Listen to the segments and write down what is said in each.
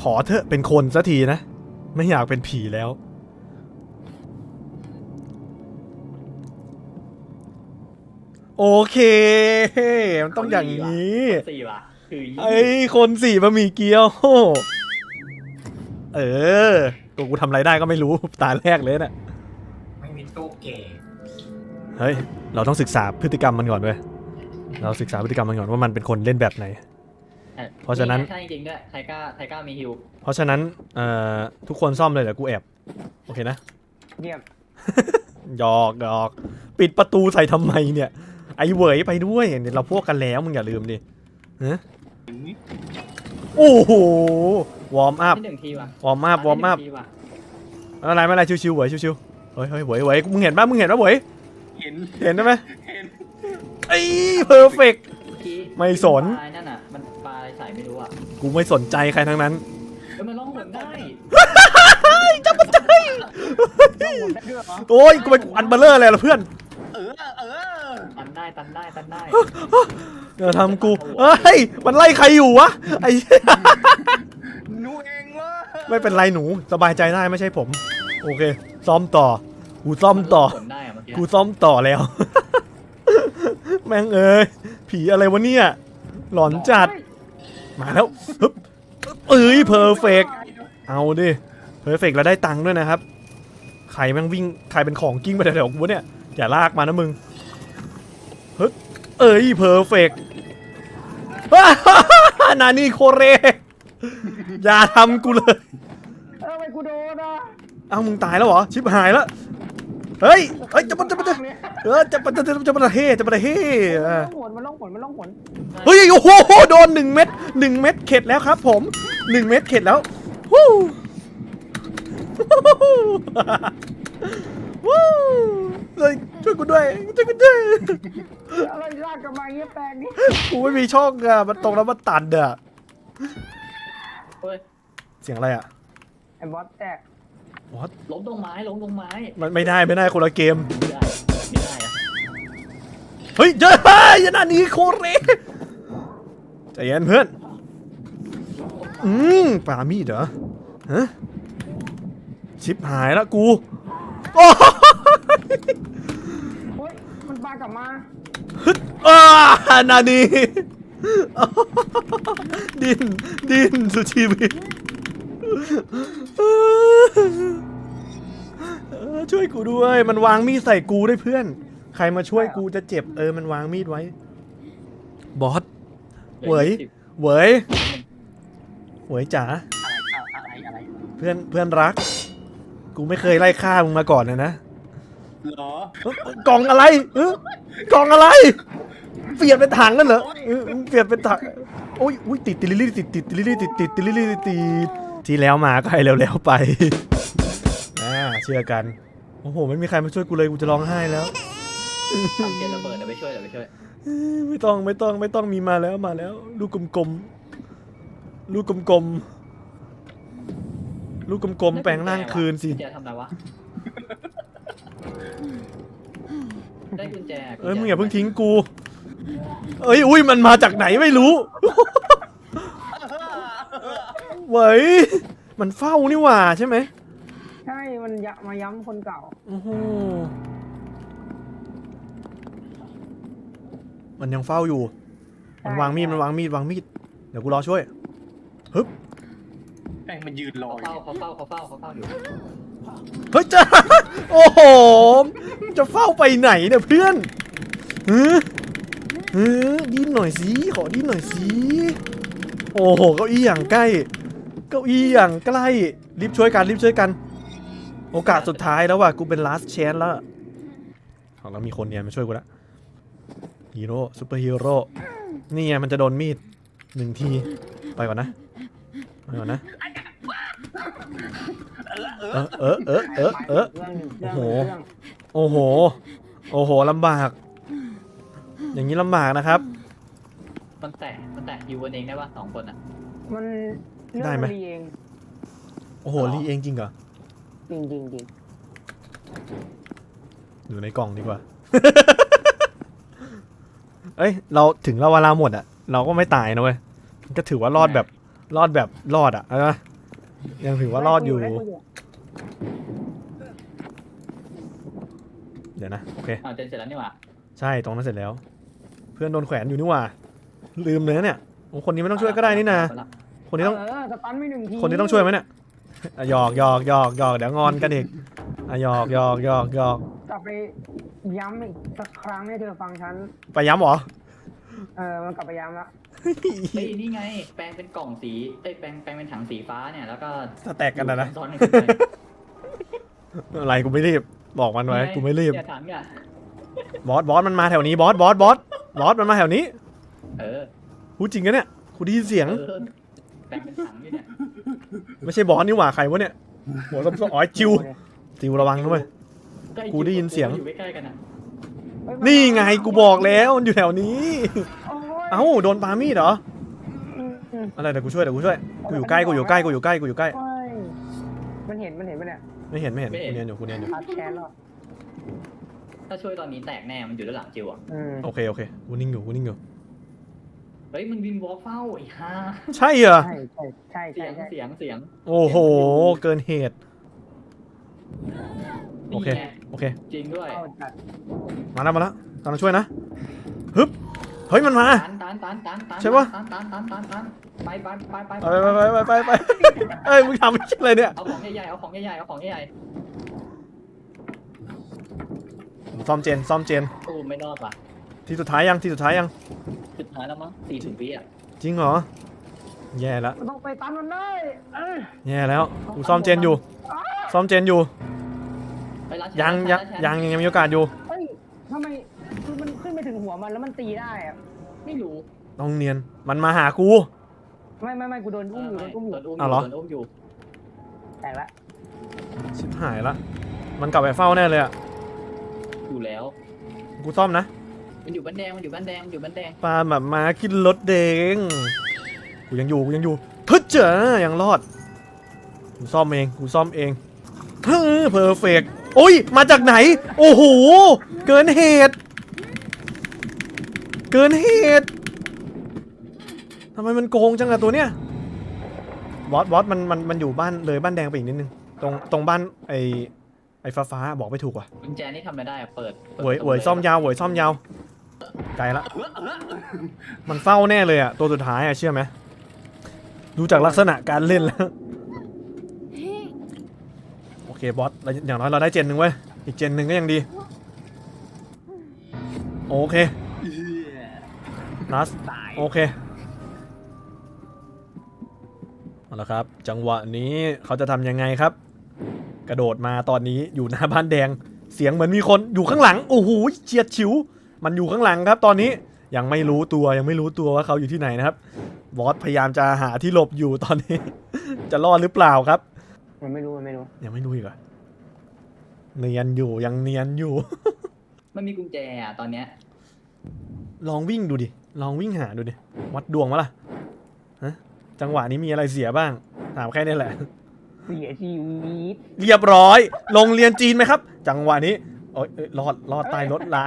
ขอเถอะเป็นคนสักทีนะ ไม่อยากเป็นผีแล้ว โอเค มันต้องอย่างนี้สี่ว่ะคือไอ้คนสี่บะหมี่เกี๊ยว เออตัวกูทำอะไรได้ก็ไม่รู้ตาแรกเลยน่ะ ไม่มีตู้เก๋เฮ้ย เราต้องศึกษาพฤติกรรมมันก่อนเว้ย เราศึกษาพฤติกรรมมันก่อนว่ามันเป็นคนเล่นแบบไหน เพราะฉะนั้น ใช่จริงๆด้วยไทก้าไทก้ามีฮิวเพราะฉะนั้นเอ่อทุกคนซ่อมเลยเดี๋ยวกูแอบโอเคนะเรียบหยอกหยอกปิดประตูใส่ทำไมเนี่ย ไอ้เหวยไปด้วยเนี่ยเราพวกกันแล้วมึงอย่าลืมดิฮะโอ้โหวอร์มอัพที่หนึ่งทีว่ะวอร์มอัพวอร์มอัพที่หนึ่งทีว่ะไม่เป็นไรไม่เป็นไรชิวๆเหวยชิวๆเฮ้ยเฮ้ยเหวยเหวยมึงเห็นปะมึงเห็นปะเหวยเห็นเห็นได้ไหมเห็นไอ้เพอร์เฟก เมื่อกี้ไม่สนปลายนั่นน่ะมันปลาย ใส่ไม่รู้อะกูไม่สนใจใครทั้งนั้นเฮ้ยมันล่องหนได้ต้องหมดได้ด้วยเหรอโอ้ยกูเป็นอันเบลเลอร์เลยล่ะเพื่อนเออเออตันได้ตันได้ตันได้เดี๋ยวทำกูเฮ้ยมันไล่ใครอยู่วะไอ้หนูเองวะไม่เป็นไรหนูสบายใจได้ไม่ใช่ผม โอเคซ่อมต่อ กูซ่อมต่อมันล่งหนได้อะเมื่อกี้กูซ่อมต่อแล้ว แม่งเอ้ยผีอะไรวะเนี่ย หลอนจัด มาแล้วฮึบเอ้ยเพอร์เฟกเอาดิเพอร์เฟกแล้วได้ตังค์ด้วยนะครับใครแม่งวิ่งใครเป็นของกิ้งไปแถวๆกูเนี่ยอย่าลากมานะมึงฮึบเอ้ยเพอร์เฟกนานี่โคเรอย่าทำกูเลยเออทำไมกูโดนอะเอ้ามึงตายแล้วเหรอชิบหายแล้ว เฮ้ยเฮ้ยจะมันจะมันจะเออจะมันจะจะจะมันจะเฮ่จะมันจะเฮ่เออมันล่องหนมันล่องหนมันล่องหนเฮ้ยโอ้โหโดนหนึ่งเม็ดหนึ่งเม็ดเข็ดแล้วครับ ผมหนึ่งเม็ดเข็ดแล้ววู้วู้เลยช่วยกูด้วยช่วยกูด้วยอะไรลากกลับมาเงี้ยแปลงนี่กูไม่มีช่องอะมันตรงแล้วมันตันอะเฮ้ยเสียงอะไรอะไอ้บอสแตก วอตล้มตรงไม้ล้มตรงไม้มันไม่ได้ไม่ได้คนละเกม ไม่ได้ไม่ได้อะเฮ้ยเจอเฮ้ยอยานานี้โคเรใจเย็นเพื่อน อืมปามีดเหรอฮะชิปหายแล้วกูโอ้เฮ้ยมันปลากลับมาอานานีดินดินสุดชีวิตเออ ช่วยกูด้วย มันวางมีดใส่กูด้วยเพื่อน ใครมาช่วยกูจะเจ็บ เออ มันวางมีดไว้ บอสเหวยเหวยเหวยจ๋า อะไรอะไรอะไรเพื่อน เพื่อนรัก กูไม่เคยไล่ฆ่ามึงมาก่อนเลยนะเหรอเอ้ากล่องอะไรเอ้ากล่องอะไร เปลี่ยนเป็นถังนั่นเหรอเออเปลี่ยนเป็นถัง โอ้ยอุ้ยติดติดลิลี่ติดติดติดลิลี่ติดติดติดลิลี่ติดติด ที่แล้วมาก็ให้เร็วๆไปอ่าเชื่อกัน โอ้โหไม่มีใครมาช่วยกูเลยกูจะร้องไห้แล้ว ทำเกมระเบิดเดี๋ยวไปช่วยเดี๋ยวไปช่วยเอ้ยไม่ต้องไม่ต้องไม่ต้องมีมาแล้วมาแล้ว ลูกกลมๆ ลูกกลมๆ ลูกกลมๆ แปลงร่างคืนสิกุญแจทำอะไรวะ ได้กุญแจเอ้ยมึงอย่าเพิ่งทิ้งกู เอ้ยอุ้ยมันมาจากไหนไม่รู้ เว้ยมันเฝ้านี่หว่าใช่ไหมใช่ มันยะมาย้ำคนเก่า โอ้โหมันยังเฝ้าอยู่ มันวางมีด มันวางมีด วางมีด เดี๋ยวกูรอช่วยฮึบแม่งมันยืนรอเขาอยู่ เฝ้าเขาเฝ้าเขาเฝ้าเขาเฝ้าอยู่เฮ้ยจ้าโอ้โหจะเฝ้าไปไหนเนี่ยเพื่อนฮึฮึดิ้นหน่อยสิ ขอดิ้นหน่อยสิ โอ้โห เก้าอี้อย่างใกล้ เก้าอี้อย่างใกล้รีบช่วยกันรีบช่วยกัน โอกาสสุดท้ายแล้วว่ะกูเป็น last chance แล้วของเรามีคนเนี่ยมาช่วยกูละฮีโร่ซูเปอร์ฮีโร่นี่ไงมันจะโดนมีดหนึ่งทีไปก่อนนะไปก่อนนะเออเออเออเออเออเรื่องเรื่โอ้องโหเรื่องโอ้โห โอ้โหลำบาก อย่างนี้ลำบากนะครับ มันแตะมันแตะฮิวกันเองได้ป่ะสองคนอะมันเรื่อง ได้ไหมนเองโอ้โหรีเองจริงเหรอจริงจริงจริงอยู่ในกล่องดีกว่า เอ้ย เราถึงเราเวลาหมดอะเราก็ไม่ตายนะเว้ยก็ถือว่ารอดแบบรอดแบบรอดอะเอาไหมยังถือว่ารอดอยู่ไล่กูเดี๋ยวนะโอเค อ้าวเจนเสร็จแล้วนี่หว่าใช่ตรงนั้นเสร็จแล้ว เพื่อนโดนแขวนอยู่นี่หว่า ลืมเลยนะเนี่ยโอ้คนนี้ไม่ต้องช่วยก็ได้นี่นะ คนนี้ต้องเออสตันไม่หนึ่งทีคนนี้ต้องช่วยไหมเนี่ยอะหยอกหยอกหยอกหยอกเดี๋ยวงอนกันอีกอะหยอกหยอกหยอกหยอกกลับไปย้ำอีกสักครั้งให้เธอฟังฉัน ไปย้ำเหรอ เออมันกลับไปย้ำละเฮ้ยนี่ไง แปลงเป็นกล่องสีเอ้ยแปลงแปลงเป็นถังสีฟ้าเนี่ยแล้วก็สแต็กกันนะนะ ซ้อนๆกันไปอะไรกูไม่รีบ บอกมันไว้ กูไม่รีบเนี่ยถังเนี่ยบอสบอสมันมาแถวนี้บอสบอสบอสบอสมันมาแถวนี้เออ พูดจริงนะเนี่ยกูได้ยินเสียง เออ แปลงเป็นถังอยู่เนี่ยไม่ใช่บอสนี่หว่าใครวะเนี่ยหัวส้มๆอ๋อจิวจิวระวังด้วยใกล้กูได้ยินเสียง อยู่ใกล้ๆกันอะเฮ้ยนี่ไงกูบอกแล้วมันอยู่แถวนี้ โอ้ยเอ้าโดนปามีดเหรออืมอืมอะไรเดี๋ยวกูช่วยเดี๋ยวกูช่วยกูอยู่ใกล้กูอยู่ใกล้กูอยู่ใกล้กูอยู่ใกล้โอ้ยมันเห็นมันเห็นปะเนี่ยไม่เห็นไม่เห็นกูเนียนอยู่กูเนียนอยู่พัดแค้นหรอถ้าช่วยตอนนี้แตกแน่มันอยู่ด้านหลังจิวอะอืมโอเคโอเคกูนิ่งอยู่กูนิ่งอยู่ เฮ้ยมันวินวอล์กเฝ้าไอ้ห่าใช่เหรอ ใช่ใช่ใช่เสีใช่ยงใช่เสียงเสียงโอ้โห เกินเหตุ โอเค นี่ไงโอเค จริงด้วยเข้าจัดมาแล้วมาแล้วกำลังช่วยนะ ฮึบ เฮ้ย มันมา ตันตันตันตันตันใช่ปะ ตันตันตันตันตันไปไปไปไปไปไปไปไปไปไปเอ้ย มึงทำไม่ใช่เลยเนี่ย เอาของใหญ่ๆเอาของใหญ่ๆเอาของใหญ่ซ่อมเจน ซ่อมเจนๆโอ้ไม่รอดว่ะ ที่สุดท้ายยังที่สุดท้ายยังสุดท้ายแล้วมั้งสี่สิบวิอะจริงเหรอ แย่แล้วมันต้องไปตันมันได้เอ้ยแย่แล้วกูซ่อมเจนอยู่ ซ่อมเจนอยู่ ไปร้านยังยังยังยังมีโอกาสอยู่เฮ้ยทำไมคือมันขึ้นไปถึงหัวมันแล้วมันตีได้อะไม่รู้ต้องเนียน มันมาหากู ไม่ไม่ไม่กูโดนอุ้มอยู่โดนอุ้มอยู่โดนอุ้มออ้าวเหรอยู่โดนอุ้มอยู่แตกละชิบหายละ มันกลับไปเฝ้าแน่เลยอะ อยู่แล้ว กูซ่อมนะ มันอยู่บ้านแดงมันอยู่บ้านแดงมันอยู่บ้านแดงปลาแบบมาขึ้นรถเดงกูยังอยู่กูยังอยู่พึ่เจอยังรอดกูซ่อมเองกูซ่อมเองเฮ้อเพอร์เฟกโอ้ยมาจากไหน โอ้โหเกินเหตุ เกินเหตุทำไมมันโกงจังอะตัวเนี้ยบอสบอสมันมันมันอยู่บ้านเลยบ้านแดงไปอีกนิดนึงตรงตรงบ้านไอ ไอฟ้าฟ้าๆบอกไม่ถูกว่ะกุญแจนี่ทำอะไรได้อะเปิดปิดเวยประตูเวยซ่อมยาวเวยซ่อมยาวไกลละ มันเฝ้าแน่เลยอะตัวสุดท้ายอะเชื่อไหมดูจากลักษณะการเล่นแล้ว โอเคบอสเราอย่างน้อยเราได้เจนหนึ่งเว้ย อีกเจนหนึ่งก็ยังดี โอเคเหี้ยนัสตายโอเคเอาละครับ จังหวะนี้เขาจะทำยังไงครับ กระโดดมาตอนนี้อยู่หน้าบ้านแดง เสียงเหมือนมีคนอยู่ข้างหลังโอ้โหเฉียดฉิว มันอยู่ข้างหลังครับ ตอนนี้ยังไม่รู้ตัวยังไม่รู้ตัวว่าเขาอยู่ที่ไหนนะครับบอสพยายามจะหาที่หลบอยู่ตอนนี้ จะรอดหรือเปล่าครับ มันไม่รู้มันไม่รู้ ยังไม่รู้อีกเหรอเนียนอยู่ยังเนียนอยู่ มันมีกุญแจอะตอนเนี้ยลองวิ่งดูดิ ลองวิ่งหาดูดิ วัดดวงวะล่ะฮะจังหวะนี้มีอะไรเสียบ้าง ถามแค่นี้แหละ เสียชีวิตเรียบร้อย โรงเรียนจีนไหมครับ จังหวะนี้โอ้ยเอ้ยรอดรอดใต้รถลา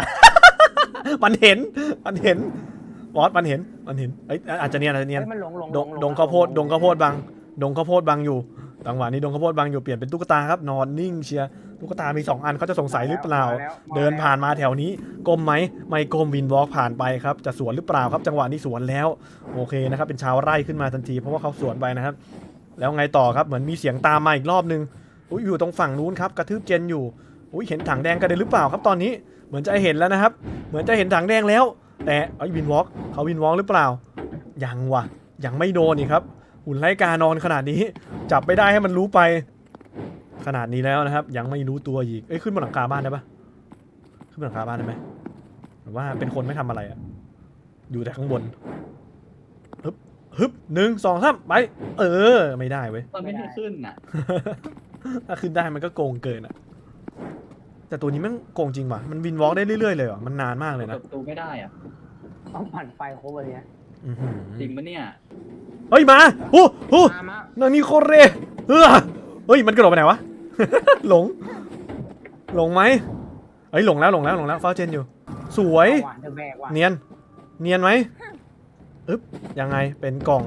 มันเห็น มันเห็นบอสมันเห็น มันเห็นเอ้ยอาจจะเนียนอาจจะเนียน เฮ้ยมันหลงหลงดงหลดงข้าวโพดดงข้าวโพดบังดงข้าวโพดบังอยู่จังหวะนี้ดงข้าวโพดบังอยู่เปลี่ยนเป็นตุ๊กตาครับนอนนิ่งเชียร์ตุ๊กตามีสองอันเขาจะสงสัยหรือเปล่า มแล้วเดินผ่านมาแถวนี้ก้มไหมไม่ก้มวินวอล์กผ่านไปครับจะสวนหรือเปล่าครับ จังหวะนี้สวนแล้ว โอเคนะครับเป็นชาวไร่ขึ้นมาทันทีเพราะว่าเขาสวนไปนะครับ แล้วไงต่อครับเหมือนมีเสียงตามมาอีกรอบนึงอุ้ยอยู่ตรงฝั่งนู้นครับกระทืบเจนอยู่อุ้ยเห็นถังแดงกระเด็นหรือเปล่าครับตอนนี้เหมือนจะเห็นแล้วนะครับ เหมือนจะเห็นถังแดงแล้ว แต่ไอ้วินวอล์กเขาวินวอล์กหรือเปล่ายังวะยังไม่โดนอีกครับหุ่นไล่กานอนขนาดนี้ จับไม่ได้ให้มันรู้ไป ขนาดนี้แล้วนะครับ ยังไม่รู้ตัวอีกเอ้ยขึ้นบนหลังคาบ้านได้ปะขึ้นบนหลังคาบ้านได้ไหมหรือว่าเป็นคนไม่ทำอะไรอะอยู่แต่ข้างบน ฮึบฮึบหนึ่งสองสามไป เออ ไม่ได้เว้ย มันไม่ได้ขึ้นอะ ถ้าขึ้นได้มันก็โกงเกินอะแต่ตัวนี้แมันโกงจริงว่ะ มันวินวอล์กได้เรื่อยๆเลยเหรอมันนานมากเลยเปินะดประตูไม่ได้อะต้องปั่นไฟโคบอะไรเนี้ยอื้อหือจริงปะเนี่ยเฮ้ยมาโอ้โหมามานานี่โคเรเออเฮ้ย มันกระโดดไปไหนวะ หลง หลงไหมเฮ้ยหลงแล้วหลงแล้วหลงแล้วฟ้าเจนอยู่ สวยเอาว่ะเดอะแบกว่ะเนียน เนียนไหม อึ๊บยังไงเป็นกล่อง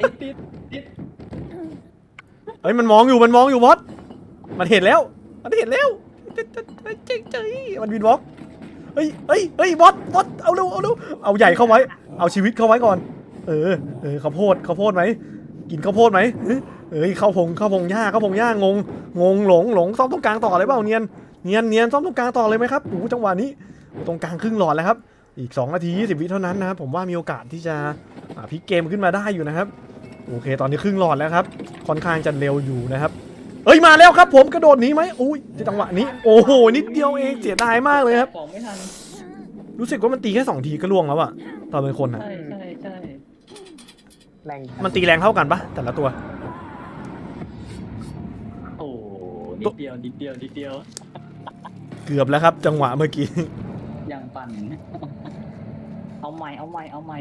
ติดติดติดเฮ้ยมันมองอยู่มันมองอยู่บอสมันเห็นแล้ว มันเห็นแล้วเจ๊เจ๊เจ๊เจ๊มันวินบล็อกเฮ้ยเฮ้ยเฮ้ยบอสบอสเอาเร็วเอาเร็วเอาใหญ่เข้าไว้ เอาชีวิตเข้าไว้ก่อน เออเออข้าวโพดข้าวโพดไหมกินข้าวโพดไหมเอ้ยเอ้ยข้าวพงข้าวพงหญ้าข้าวพงหญ้างงงงหลงหลงซ่อมตรงกลางต่อเลยเปล่าเนียนเนียนเนียนซ่อมตรงกลางต่อเลยไหมครับโอ้โหจังหวะนี้ตรงกลางครึ่งหลอดแล้วครับ อีก 2 นาที 20 วิเท่านั้นนะครับผมว่ามีโอกาสที่จะอ่าพลิกเกมขึ้นมาได้อยู่นะครับ โอเค ตอนนี้ครึ่งหลอดแล้วครับ ค่อนข้างจะเร็วอยู่นะครับ เอ้ยมาแล้วครับ ผมกระโดดหนีไหมอุ้ยจังหวะนี้โอ้โหนิดเดียวเองเสียดายมากเลยครับของไม่ทันรู้สึกว่ามันตีแค่สองทีก็ล่วงแล้วอะตอนเป็นคนอะใช่ใช่ใช่แรงมันตีแรงเท่ากันปะแต่ละตัว โอ้นิดเดียวนิดเดียวนิดเดียว เกือบแล้วครับ จังหวะเมื่อกี้ยัง ปั่นเอาใหม่เอาใหม่เอาใหม่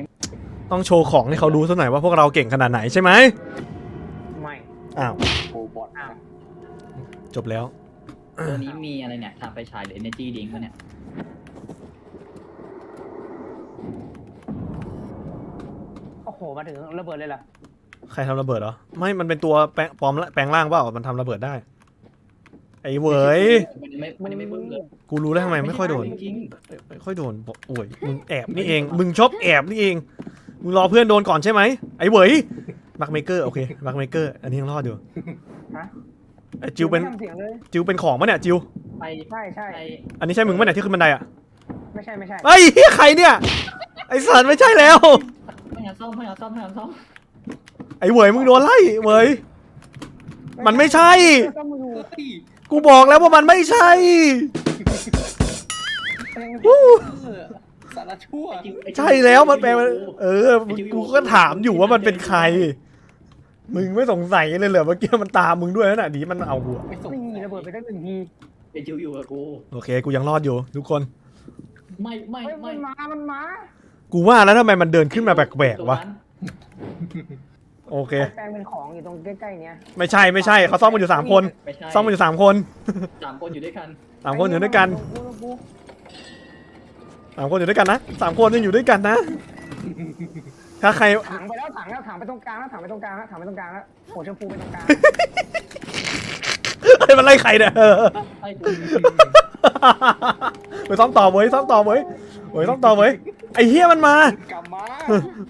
ต้องโชว์ของให้เขาดูสักหน่อยว่าพวกเราเก่งขนาดไหนใช่ไหมไม่อ้าวโอ้บอดอ้าวจบแล้วตัวนี้มีอะไรเนี่ยทางไปฉายหรือ energy drink วะเนี่ยโอ้โหมาถึงระเบิดเลยเหรอใครทำระเบิดเหรอไม่มันเป็นตัวแปลงปลอมละแปลงร่างเปล่ามันทำระเบิดได้ ไอ้เหวยมันยังไม่มันยังไม่บึ้มเลยกูรู้แล้วทำไมไม่ค่อยโดน จริงไม่ค่อยโดนบอกโอ้ยมึงแอบนี่เอง มึงชอบแอบนี่เอง มึงรอเพื่อนโดนก่อนใช่ไหมไอ้เหวยบักเมเกอร์โอเคบักเมเกอร์อันนี้ยังรอดอยู่ฮะไอ้จิวเป็นไม่ทำเสียงเลยจิวเป็นของปะเนี่ยจิว ๆไปใช่ใช่ไปอันนี้ใช่มึงปะเนี่ยที่ขึ้นบันไดอะไม่ใช่ไม่ใช่ไอ้ยเหี้ยใครเนี่ย ไอ้สันไม่ใช่แล้ว พยายามซ่อมพยายามซ่อมพยายามซ่อมไอ้เหวยมึงโดนไล่เหวยมันไม่ใช่ต้องมือ กูบอกแล้วว่ามันไม่ใช่ วู้ สารชั่วไอ้จิ๋วไอ้จิ๋วใช่แล้วมันแปลว่าเออมึงกูก็ถามอยู่ว่ามันเป็นใคร มึงไม่สงสัยเลยเหรอเมื่อกี้มันตามมึงด้วยนะดีมันเอากูอะไม่ส่งนี่ระเบิดไปได้หนึ่งทีไอ้จิ๋วอยู่กับกูโอเค กูยังรอดอยู่ทุกคน ไม่ไม่เฮ้ยไม่มันมา มันมา กูว่าแล้วทำไมมันเดินขึ้นมาแปลกๆวะ โอเค แปลงเป็นของอยู่ตรงใกล้ๆเนี้ยไม่ใช่ไม่ใช่เขาซ่อมกันอยู่สามคนไม่ใช่ซ่อมกันอยู่สามคนสามคนอยู่ด้วยกันสามคนอยู่ด้วยกันสามคนอยู่ด้วยกันนะสามคนยังอยู่ด้วยกันนะ ถ้าใครถังไปแล้วถังแล้วถังไปตรงกลางแล้วถังไปตรงกลางแล้วถังไปตรงกลางแล้วโอ้ชมพูไปตรงกลางเฮ้ยมันไล่ใครเนี่ยเออไอ้กูไปซ่อมต่อเว้ยซ่อมต่อเว้ยเว้ยซ่อมต่อเว้ยไอ้เฮียมันมากลับมา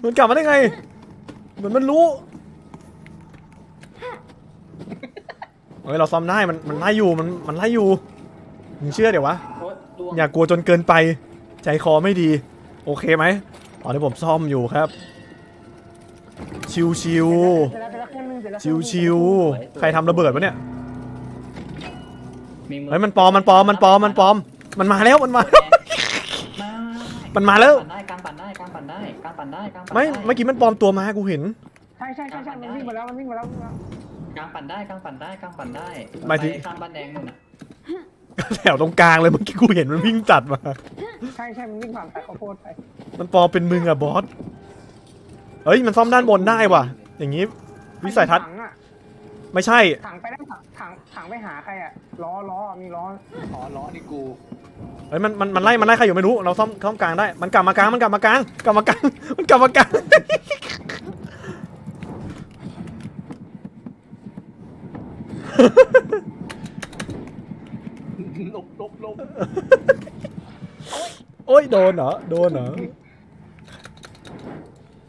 มันกลับมาได้ไงเห มือนมันรู้ เฮ้ยเราซ่อมได้มันมันไล่อยู่มันมันไล่อยู่มึงเชื่อเดี๋ยววะโอ๊ยดวงอย่ากลัวจนเกินไป ใจคอไม่ดี โอเคไหมตอนนี้ผมซ่อมอยู่ครับ ชิวชิวเสร็จแล้วเสร็จแล้วเครื่องนึงเสร็จแล้วชิวชิวๆใครทำระเบิดวะเนี่ย มีมือเฮ้ยมันปลอมมันปลอมมันปลอมมันปลอม มันมาแล้วมันมาแล้วมามันมาแล้วปั่นได้กลางปั่ นได้กลางปั่นได้กลางปั่นได้กลางปั่นไม่ ได้เมื่อกี้มันปลอมตัวมากูเห็น ใช่ใช่ใช่ใช่มันวิ่งมาแล้วมันวิ่งมาแล้ววิ่งมาแล้วกลางปั่นได้กลางปั่นได้กลางปั่นได้หมายถึง ไปข้ามบ้านแดงนู่นน่ะแถวตรงกลางเลยเมื่อกี้กูเห็นมันวิ่งจัดมา ใช่ใช่มันวิ่งผ่านไปข้าวโพดไปมันปลอมเป็นมึงอะบอส เฮ้ยมันซ่อมด้านบนได้ว่ะ อย่างงี้วิสัยทัศน์ถังอะ ไม่ใช่ ถังไปแล้วถังถังถังไปหาใครอะล้อล้อมีล้ออ๋อล้อนี่กูเฮ้ยมันมันมันไล่มันไล่ใครอยู่ไม่รู้เราซ่อมซ่อมกลางได้ มันกลับมากลางมันกลับมากลางกลับมากลางมันกลับมากลางลบลบลบโอ้ยโดนเหรอโดนเหรอ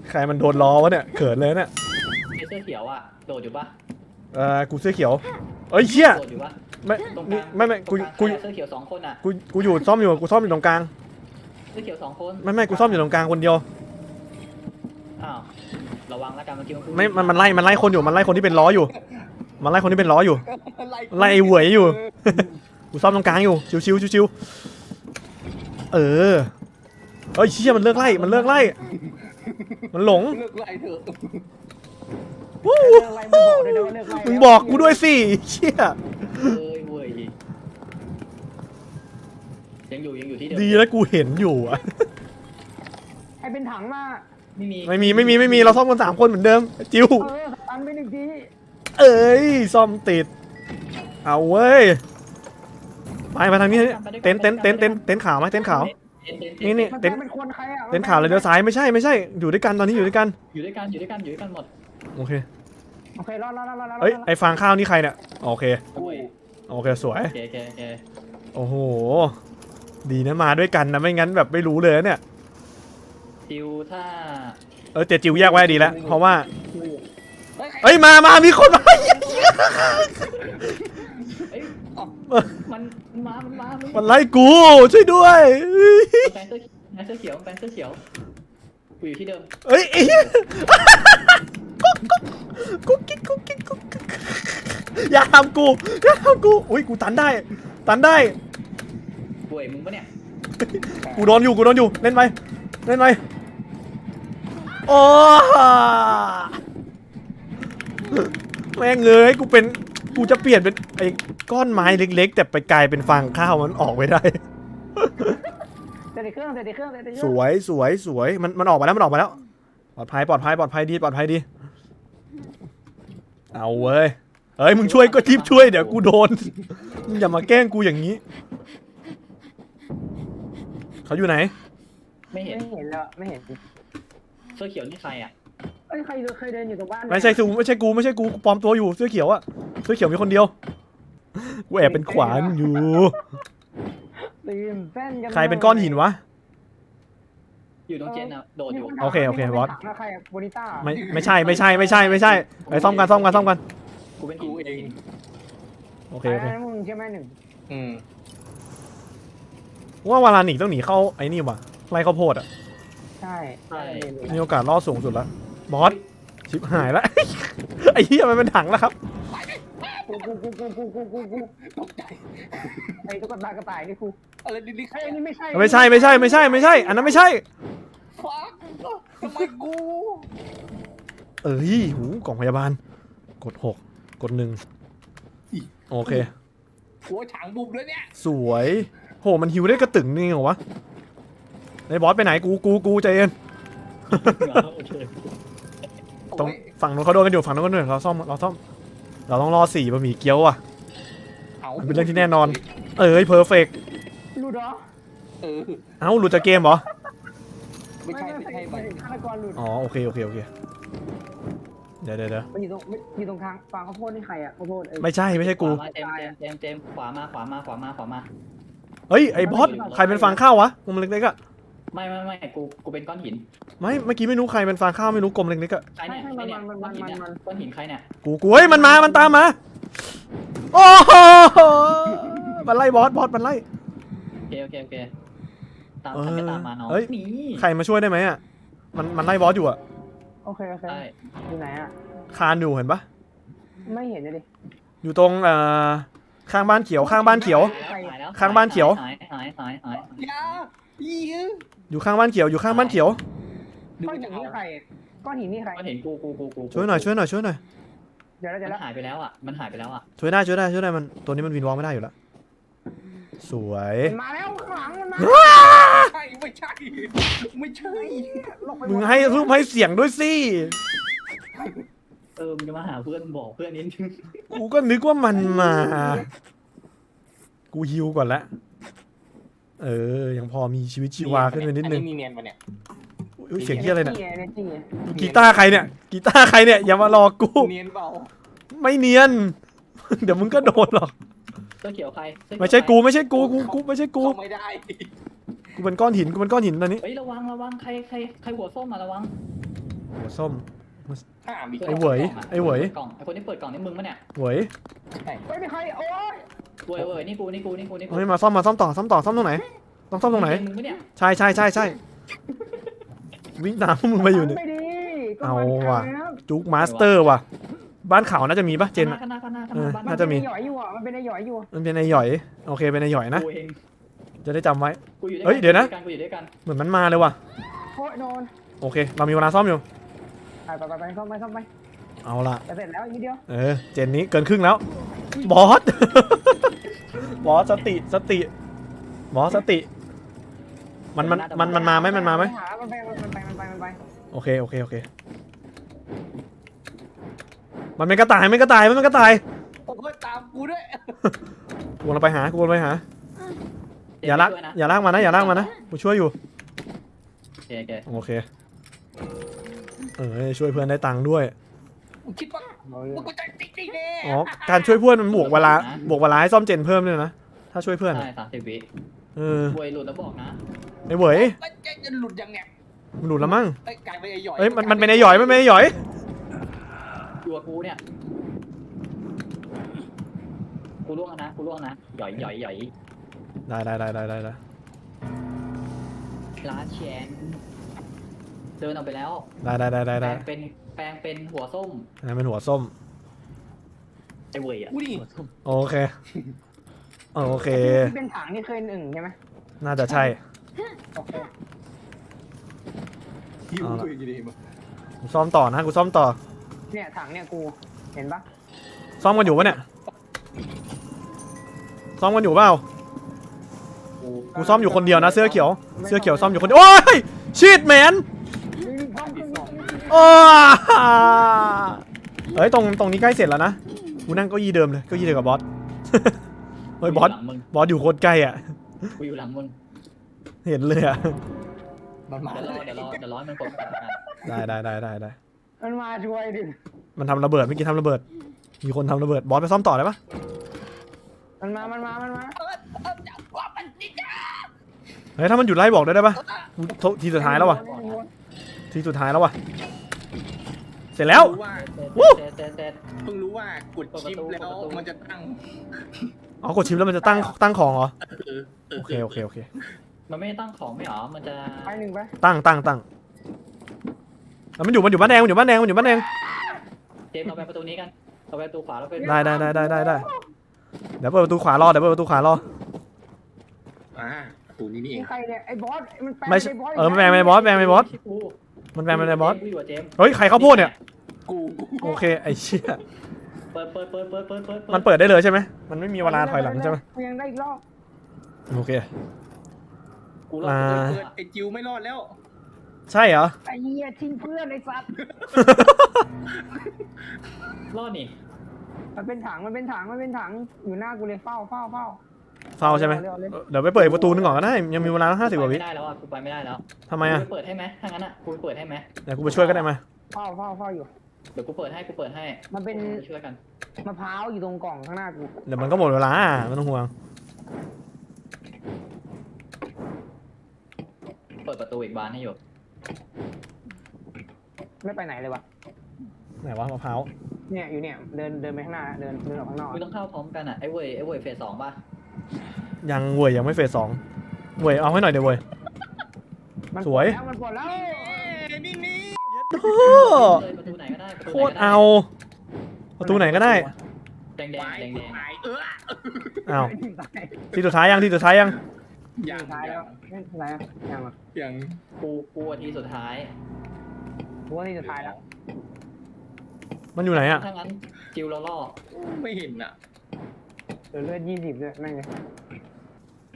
ใครมันโดนล้อวะเนี่ยเขินเลยเนี่ยไอ้เสื้อเขียวอะโดดอยู่ปะ เอ่อกูเสื้อเขียวเอ้ยเชี่ยโดดอยู่ปะไม่ตรงกนี่ลางไม่ไม่ตรกูงลางกูใครอะเสื้อเขียวสองคนอะกูกูอยู่ซ่อมอยู่กูซ่อมอยู่ตรงกลางเสื้อเขียวสองคนไม่ไม่กูซ่อมอยู่ตรงกลางคนเดียว อ้าวระวังแล้วกันเมื่อกี้มันพูดไม่มันมันไล่มันไล่คนอยู่มันไล่คนที่เป็นล้ออยู่ มันไล่คนที่เป็นล้ออยู่ ไล่ไอ้เหวยอยู่ กูซ่อมตรงกลางอยู่ชิวชิวชิวชิวเออเอ้ยเชี่ยมันเลิกไล่มันเลิกไล่มันหลงเลิกไล่เถอะ วู้เลิกไล่มึงบอกด้วยนะว่าเลิกไล่มึงบอกกูด้วยสิเชี่ยเอ้ยเว้ยยังอยู่ยังอยู่ที่เดิมดีแล้วกูเห็นอยู่อะให้เป็นถังมาไม่มีไม่มีไม่มีไม่มีเราซ่อมกันสามคนเหมือนเดิมจิว เออตันไปหนึ่งทีเอ้ยซ่อมติด เอาเว้ยไปมาทางนี้เต็นท์เต็นท์เต็นท์เต็นท์เต็นท์ขาวไหมเต็นท์ขาวเเต็นเต็นนี่นี่มันเต็นเป็นคนใครอะเต็นข่าวเลยเดี๋ยวซ้ายไม่ใช่ไม่ใช่อยู่ด้วยกันตอนนี้อยู่ด้วยกันอยู่ด้วยกันอยู่ด้วยกันอยู่ด้วยกันหมดโอเค โอเครอดรอดรอดรอดรอดเอ้ยไอฟางข้าวนี่ใครเนี่ยโอเคกล้วยโอเคสวย โอเคโอเคโอเคโอ้โห ดีนะมาด้วยกันนะไม่งั้นแบบไม่รู้เลยนะเนี่ย จิวถ้าเออแต่จิวแยกไว้ดีแล้ว เพราะว่าเฮ้ยใครเอ้ยมามามีคนมา เอ้ยมันมา มันมามันมันไล่กู ช่วยด้วยแปลงเสื้อแปลงเสื้อเขียวแปลงเสื้อเขียวกูอยู่ที่เดิม เอ้ยไอ้เหี้ย กุ๊กกิ๊กกุ๊กกิ๊กกุ๊กกิ๊กอย่าทำกูอย่าทำกูอุ้ยกูตันได้ ตันได้ป่วยมึงปะเนี่ย กูโดนอยู่กูโดนอยู่เล่นไปเล่นไปโอ้แม่งเอ้ยกูเป็นกูจะเปลี่ยนเป็นไอ้ก้อนไม้เล็ก ๆ แต่ไปกลายเป็นฟางข้าวมันออกไม่ได้เตะเครื่องเตะเครื่องเตะเคสรื่องวยสวยสวยมันมันออกมาแล้วมันออกมาแล้ว ปลอดภัยปลอดภัยปลอดภัยดีปลอดภัยดี เอาเว้ยเอ้ยมึงช่วยก็ทิปช่วยเดี๋ยวกูโดน มึงอย่ามาแกล้งกูอย่างนี้ เขาอยู่ไหน ไม่เห็นไม่เห็นแล้วไม่เห็นเสื้อเขียวนี่ใครอะเอ้ยใครเคยเดินอยู่ตรงบ้านไม่ใช่กูไม่ใช่กูไม่ใช่กูกูปลอมตัวอยู่เสื้อเขียวอะเสื้อเขียวมีคนเดียว กูแอบเป็นขวานอยู่ตื่นเต้นกันใครเป็นก้อนหินวะ อยู่ตรงเจนอะโดดอยู่โอเคโอเคบอสใครโบนิต้าไม่ไม่ใช่ไม่ใช่ไม่ใช่ไม่ใช่ไปซ่อมกันซ่อมกันซ่อมกันกูเป็นกูเองโอเคโอเคมึงใช่ไหมหนึ่งอืมว่าวาลานิกต้องหนีเข้าไอ้นี่ว่ะไล่ข้าวโพดอะใช่มีโอกาสรอดสูงสุดแล้วบอสชิบหายแล้วไอ้เหี้ยมันเป็นถังแล้วครับกูกูกูกูกูกูกูกูตกใจไอ้ตุ๊กตากระต่ายนี่กู อะไรนี่นี่ใครไอ้นี่ไม่ใช่ไม่ใช่ไม่ใช่ไม่ใช่ไม่ใช่ อันนั้นไม่ใช่ ฟักทำไมกู เอ้ยหูกล่องพยาบาล กดหกกดหนึ่งโอเค หัวฉางบุบด้วยเนี่ย สวย โหมันฮิวได้กระตึงนี่เหรอวะไอ้บอสไปไหนกูกูกูใจเย็นโอเคตรงโอ้ยฝั่งนู้นเขาโดนกันอยู่ฝั่งนู้นกันอยู่เราซ่อมเราซ่อม เราต้องรอสี่บะหมี่เกี๊ยวอะเอามันเป็นเรื่องที่แน่นอน เอ้ยเพอร์เฟก หลุดเหรอเออ เอ้าหลุดจากเกมเหรอ ไม่ใช่ไม่ใช่ไม่ฆาตกรหลุดอ๋อโอเคโอเคโอเค เดี๋ยวเดี๋ยวเดี๋ยวมันอยู่ตรงอยู่ตรงทางฟางข้าวโพดนี่ใครอะข้าวโพดไม่ใช่ไม่ใช่กู ขวามาเจมส์เจมส์เจมส์เจมส์ขวามาขวามาขวามาขวามาขวามา เฮ้ยไอ้บอสใครเป็นฟางข้าววะกลมเล็กๆอะไม่ไม่ไม่กูกูเป็นก้อนหินไม่เมื่อกี้ไม่รู้ใครเป็นฟางข้าวไม่รู้กลมเล็กๆอะใครเนี่ยใครเนี่ยก้อนหินเนี่ยก้อนหินใครเนี่ยกูกูเฮ้ยมันมามันตามมาโอ้โหมันไล่บอสบอสมันไล่ โอเคโอเคโอเคตามเออทันไปตามมาน้องเฮ้ย หนีใครมาช่วยได้ไหมอะมันมันไล่บอสอยู่อะโอเค โอเคใช่อยู่ไหนอะ คานอยู่เห็นปะไม่เห็นเลยดิ อยู่ตรงเอ่อข้างบ้านเขียวข้างบ้านเขียวหายแล้วข้างบ้านเขียว หายหายหายหายยายี่อยู่ข้างบ้านเขียวอยู่ข้างบ้านเขียวดูก้อนหิจะนเอานี่ใครก้อนหินนี่ใครก้อนหินกูกูกูกูช่วยหน่อยช่วยหน่อยช่วยหน่อยเดี๋ยวแล้วเดี๋มัยวนแล้วหายไปแล้วอะมันหายไปแล้วอะช่วยได้ช่วยได้ช่วยได้มันตัวนี้มันวินวอลไม่ได้อยู่แล้ว สวยมันมาแล้วข้างหลังมันมาใช่ไม่ใช่ ไม่ใช่ลงไปมึงให้รูปให้เสียงด้วยสิเออมึงจะมาหาเพื่อนบอกเพื่อนนิดนึงกูก็นึกว่ามันมา กูฮิวก่อนละเออ ยังพอมีชีวิตชีวาขึ้นไปนิดนึงอัมีเนียนปะเนี่ยอุ๊ยเสียงที่อะไรเนี่ยนี่ไงนี่ไงกีตาร์ใครเนี่ยกีตาร์ใครเนี่ยอย่ามาหลอกกู เนียนเปล่าไม่เนียน เดี๋ยวมึงก็โดนหรอกเสื้อเขียวใครเสื้อเขียวไม่ใช่กูใครไม่ใช่กูกูกูไม่ใช่กู เข้าไม่ได้กูเป็นก้อนหินกูเป็นก้อนหินตอนนี้เฮ้ยระวังระวังใครใครใครหัวส้มมาระวังหัวส้มถ้ามีไอ้เหวย ไอ้เหวยกล่องไอ้คนที่เปิดกล่องนี่มึงปะเนี่ยเหวยไม่มีใครโอ๊ยเว้ยเว้ยนี่กูนี่กูนี่กูนี่กูเฮ้ยมาซ่อมมาซ่อมต่อซ่อมต่อซ่อมตรงไหน ต้องซ่อมตรงไหน มึงปะเนี่ยใช่ใช่ใช่ใช่วิ่งตามพวกมึงมาอยู่เนี่ย ไม่ดีก็เอามันว่ะ ครับจุกมาสเตอร์ว่ะ บ้านเขาน่าจะมีปะเจนอะข้างหน้าข้างหน้าข้างเอหอน้าบ้านน่าจะมีนเป็นไอ้หยอยอยู่อะมันเป็นไอ้หยอยอยู่มันเป็นไอหย่อยโอเคเป็นไอหย่อยนะ กูเองจะได้จำไว้ กูอยู่ด้วยเฮ้ยเดี๋ยวนะ กูอยู่ด้วยกันเหมือนมันมาเลยว่ะโอ้ยโดนโอเค เรามีเวลาซ่อมอยู่ไปไปไปไปเข้าไปเข้าไปเอาละจะเสร็จแล้วอีกนิดเดียวเออเจนนี้เกินครึ่งแล้ว บอส บอสสติสติ บอสสติ มันมันมันมันมาไหมมันมาไหมหมันไปมันไปมันไปมันไปโอเคโอเคโอเค มันเป็นกระต่ายมันเป็นกระต่ายมันเป็นกระต่ายโอ้ยตามกูด้วยกูกำลังไปหากูกำลังไปหาเจเจมส์อย่าลากช่วยนะอย่าลากมานะอย่าลากมานะกูช่วยอยู่โอเคโอเคโอเคเออช่วยเพื่อนได้ตังค์ด้วยมึงคิดว่ามึงกูจะติ๊กติ๊กแน่อ๋อการช่วยเพื่อนมันบวกเวลาบวกเวลาให้ซ่อมเจนเพิ่มด้วยนะถ้าช่วยเพื่อนใช่สามสิบวิเออบวยหลุดแล้วบอกนะไอ้เหวยมันจะจะหลุดยังเนี่ยมันหลุดแล้วมั้งไอ้ยกลายเป็นไอ้หย่อยเอ้ยมันมันเป็นไอ้หยอยมันเป็นไอ้หยอย อยู่กับกูเนี่ยกูล่วงแล้วนะกูล่วงนะหย่อยหย่อยหย่อยได้ได้ได้ได้ได้ได้ล้านแชนเดินออกไปแล้วได้ได้ได้ได้แปลได้งเป็นแปลงเป็นหัวส้มอันนั้นเป็นหัวส้ม ไอ้เวยอะกูดิโอเค โอเค ที่เป็นถังนี่เคยหนึ่งใช่ไหมน่าจะใช่ โอเคหิวเอาละกูอยู่ดีมั้งกูซ่อมต่อนะกูซ่อมต่อ เนี่ยถังเนี่ยกูเห็นปะซ่อมกันอยู่ปะเนี่ยซ่อมกันอยู่เปล่ากูซ่อมอยู่คนเดียวนะเสื้อเขียว เสื้อเขียวซ่อมอยู่คนเดียวโอ้ยชีดแมนมีห้องเครื่องบินโอ้เฮ้ยตรงตรงนี้ใกล้เสร็จแล้วนะกูนั่งเก้าอี้เดิมเลยเก้าอี้เดียวกับบอสเฮ้ยบอสกูหลังมึงบอสอยู่โคตรใกล้อะกูอยู่หลังมึงเห็นเลยอะมันมาเดี๋ยวรแล้อวเดี๋ยวรอเดี๋ยวรอให้มันกดกันได้ได้ได้ได้ได้ มันมาช่วยดิมันทำระเบิดเมื่อกี้ทำระเบิด มีคนทำระเบิดบอสไปซ่อมต่อได้ปะมันมา มันมา มันมาเออเออจับว่ามันดิจ้าเฮ้ยถ้ามันหยุดไล่บอกได้ได้ปะกูโททีสุดท้ายแล้ววะทีสุดท้ายแล้ววะเสร็จแล้วรู้ว่าวู้เสร็จเสร็จเสร็จเพิ่งรู้ว่ากดชิปแล้วมันจะตั้ง อ๋อกดชิปแล้วมันจะตั้งตั้งของเหรอเออโอเคโอเคโอเค มันไม่ได้ตั้งของไม่หรอ มันจะไปหนึ่งไปตั้งตั้งตั้ง แล้วมันอยู่มันอยู่บ้านแดงมันอยู่บ้านแดงมันอยู่บ้านแดงเจมส์เราไปประตูนี้กันเราไปประตูขวาเราไปได้ได้ได้ได้ได้ได้เดี๋ยวเปิดประตูขวารอเดี๋ยวเปิดประตูขวารออ่าประตูนี้นี่เอนี่งใครเนี่ยไอ้บอสมันแปลงไม่ใช่ป็นบอสเออมันแปลงเป็นบอสแปลงเป็นบอสชิกูมันแปลงเป็นอะไรบอสกูอยู่กับเจมส์เฮ้ยใครเข้าโพดเนี่ยกูกูโอเคไอ้เชี่ยเปิดเปิดเปิดเปิดเปิดเปิดมันเปิดได้เลยใช่ไหมมันไม่มีเวลาถอยหลังใช่ไหมกูยังได้อีกรอบโอเค กูรอดอ่ากูเปิรดอดไอ้จิวไม่รอดแล้ว ใช่เหรอ ไอ้เหี้ยทิ้งเพื่อนไอ้สัตว์รอดนี่มันเป็นถังมันเป็นถังมันเป็นถังอยู่หน้ากูเลยเฝ้าเฝ้าเฝ้า เฝ้าใช่ไหมเร็วเร็วเร็วเดี๋ยวไปเปิดอีกประตูนึงก่อนก็ได้ ยังมีเวลาห้าสิบกว่าวิไม่ได้แล้วอะกูไปไม่ได้แล้วทำไมอะกูไปเปิดให้ไหมถ้างั้นอะกูไปเปิดให้ไหมเดี๋ยวกูไปช่วยก็ได้มา เฝ้าเฝ้าเฝ้าอยู่ เดี๋ยวกูเปิดให้กูเปิดให้มันเป็นไปช่วยกันมะพร้าวอยู่ตรงกล่องข้างหน้ากูเดี๋ยวมันก็หมดเวลาไม่ต้องห่วง เปิดประตูอีกบานให้อยู่ ไม่ไปไหนเลยวะไหนวะมะพร้าวเนี่ยอยู่เนี่ยเดินเดินไปข้างหน้าเดินเดินออกข้างนอกกูต้องเข้าพร้อมกันอะไอ้เวยไอ้เวยเฟสสองป่ะยังเวยยังไม่เฟสสองเวยเอาให้หน่อยเดี๋ยวเวยมันสวย ปลดแล้วมันปลดแล้วเอ้ยนี่นี่โอ้เลยประตูไหนก็ได้ประตูโคไหนตรก็ได้เอาประตูไหนก็ได้แดงแดงไปแดงแดงไปเอออ้าวที่ตายที่สุดท้ายยังที่สุดท้ายยังยังสุดท้ายแล้ว ไม่เป็นไรยังหรอกยังกูกูอาทีสุดท้ายกูว่าที่สุดท้ายแล้วมันอยู่ไหนอะ ถ้างั้นจิวเราล่อไม่เห็นอะ เหลือเลือดยี่สิบด้วยแม่งเลย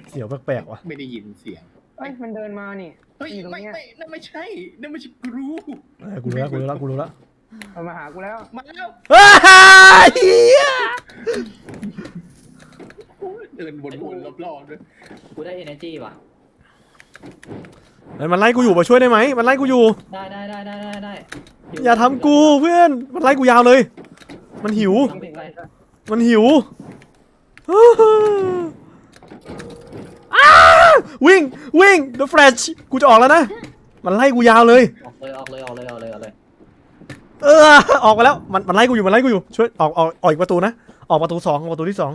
เสียวแปลกๆว่ะ ไม่ได้ยินเสียง เอ้ยมันเดินมานี่เฮ้ยอยู่ตรงไม่เนี้ยไม่นั่นไม่ใช่นั่นไม่ใช่กรูเออกูรู้แล้วกูรู้แล้วกูรู้แล้วมันมาหากูแล้วมาแล้วอ้าวเหี้ยเดินวนๆรอบๆด้วยกูได้ energy ว่ะ เฮ้ยมันไล่กูอยู่มาช่วยได้ไหมมันไล่กูอยู่ ได้ได้ได้ได้ได้ได้อย่าทำกูเพื่อน มันไล่กูยาวเลย มันหิววิ่งไปมันหิวอ้าวิ่ง วิ่ง The Flash กูจะออกแล้วนะ มันไล่กูยาวเลย ออกเลยออกเลยออกเลยออกเลยออกเลยเออ ออกไปแล้ว มัน มันไล่กูอยู่ มันไล่กูอยู่ ช่วย ออก ออก ออกอีกประตูนะ ออกประตูสองออกประตูที่สอง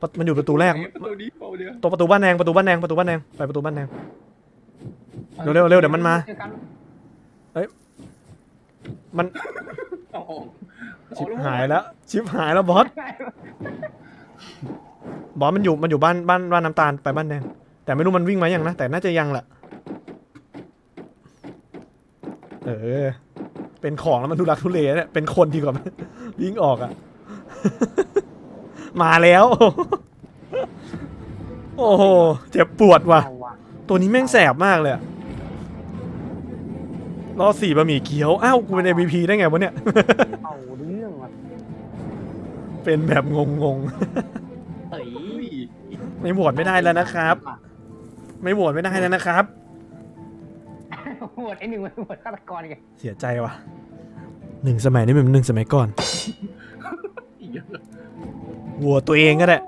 ประมันอยู่ประตูแรกประตูนี้เอาเดี๋ยวตัวประตูบ้านแดง ประตูบ้านแดง ประตูบ้านแดง ไปประตูบ้านแดง เร็วเร็วเร็วเดี๋ยวมันมาเจอกันมันเอาออกชิบหายแล้ว ชิบหายแล้วบอส บอสมันอยู่มันอยู่บ้านบ้านบ้านน้ำตาลไปบ้านแดงแต่ไม่รู้มันวิ่งมายังนะ แต่น่าจะยังแหละเออ เป็นของแล้วมันทุลักทุเลเนี่ยเป็นคนดีกว่าไหมวิ่งออกอะ มาแล้ว โอ้โหเจ็บปวดว่ะ เอาว่ะ ตัวนี้แม่งแสบมากเลยอะรอสี่บะหมี่เกี๊ยว อ้าว กูเป็น MVP ได้ไงวะเนี่ย เอาเรื่องว่ะเป็นแบบงงเอ้ยอุ้ยๆ ไม่โหวตไม่ได้แล้วนะครับ ไม่โหวตไม่ได้แล้วนะครับ โหวตไอ้หนึ่งมันโหวตฆาตกรไงเสียใจว่ะหนึ่งสมัยนี้เป็นหนึ่งสมัยก่อน อีกเยอะเลยโหวตตัวเองก็ได้